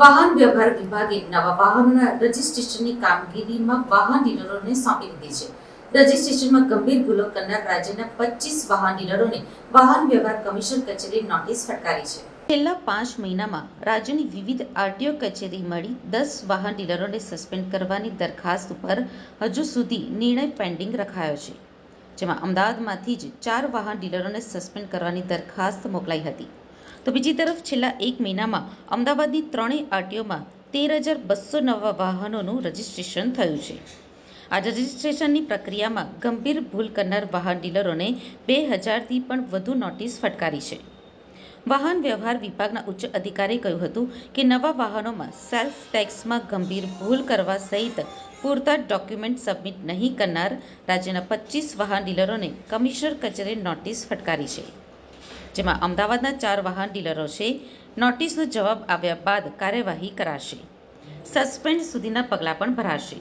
વાહન વ્યવહાર વિભાગે નવા વાહનોના રજીસ્ટ્રેશનની કામગીરીમાં વાહન ડીલરોને સોંપી દીધી છે. રજીસ્ટ્રેશનમાં ગંભીર ભૂલો કરનાર રાજ્યના પચીસ વાહન ડીલરોને વાહન વ્યવહાર કમિશન કચેરી નોટિસ ફટકારી છે. છેલ્લા પાંચ મહિનામાં રાજ્યની વિવિધ આરટીઓ કચેરી મળી દસ વાહન ડીલરોને સસ્પેન્ડ કરવાની દરખાસ્ત ઉપર હજુ સુધી નિર્ણય પેન્ડિંગ રખાયો છે. જેમાં અમદાવાદમાંથી જ ચાર વાહન ડીલરોને સસ્પેન્ડ કરવાની દરખાસ્ત મોકલાઈ હતી. તો બીજી તરફ છેલ્લા એક મહિનામાં અમદાવાદની ત્રણેય આરટીઓમાં તેર હજાર બસો નવા વાહનોનું રજિસ્ટ્રેશન થયું છે. આ રજિસ્ટ્રેશનની પ્રક્રિયામાં ગંભીર ભૂલ કરનાર વાહન ડીલરોને બે હજારથી પણ વધુ નોટિસ ફટકારી છે. વાહન વ્યવહાર વિભાગના ઉચ્ચ અધિકારીએ કહ્યું હતું કે નવા વાહનોમાં સેલ્ફ ટેક્સમાં ગંભીર ભૂલ કરવા સહિત પૂરતા ડોક્યુમેન્ટ સબમિટ નહીં કરનાર રાજ્યના પચીસ વાહન ડીલરોને કમિશનર કચેરીએ નોટિસ ફટકારી છે. જેમાં અમદાવાદના ચાર વાહન ડીલરો છે. નોટિસનો જવાબ આવ્યા બાદ કાર્યવાહી કરાશે. સસ્પેન્ડ સુધીના પગલાં પણ ભરાશે.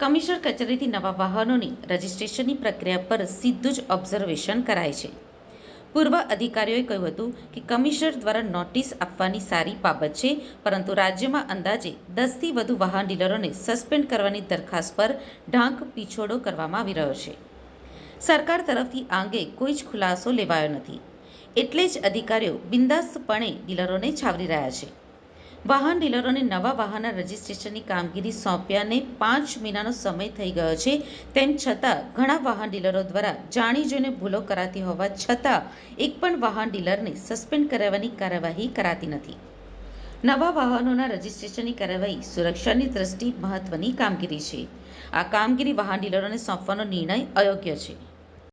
કમિશનર કચેરીથી નવા વાહનોની રજિસ્ટ્રેશનની પ્રક્રિયા પર સીધું જ ઓબ્ઝર્વેશન કરાય છે. પૂર્વ અધિકારીઓએ કહ્યું હતું કે કમિશનર દ્વારા નોટિસ આપવાની સારી બાબત છે, પરંતુ રાજ્યમાં અંદાજે દસથી વધુ વાહન ડીલરોને સસ્પેન્ડ કરવાની દરખાસ્ત પર ઢાંક પીછોડો કરવામાં આવી રહ્યો છે. સરકાર તરફથી આ અંગે કોઈ જ ખુલાસો લેવાયો નથી. એટલે જ અધિકારીઓ બિંદાસ્તપણે ડીલરોને છાવરી રહ્યા છે. વાહન ડીલરોને નવા વાહનના રજીસ્ટ્રેશનની કામગીરી સોંપ્યાને પાંચ મહિનાનો સમય થઈ ગયો છે, તેમ છતાં ઘણા વાહન ડીલરો દ્વારા જાણી જોઈને ભૂલો કરાતી હોવા છતાં એક પણ વાહન ડીલરને સસ્પેન્ડ કરાવવાની કાર્યવાહી કરાતી નથી. નવા વાહનોના રજિસ્ટ્રેશનની કાર્યવાહી સુરક્ષાની દ્રષ્ટિ મહત્વની કામગીરી છે. આ કામગીરી વાહન ડીલરોને સોંપવાનો નિર્ણય અયોગ્ય છે.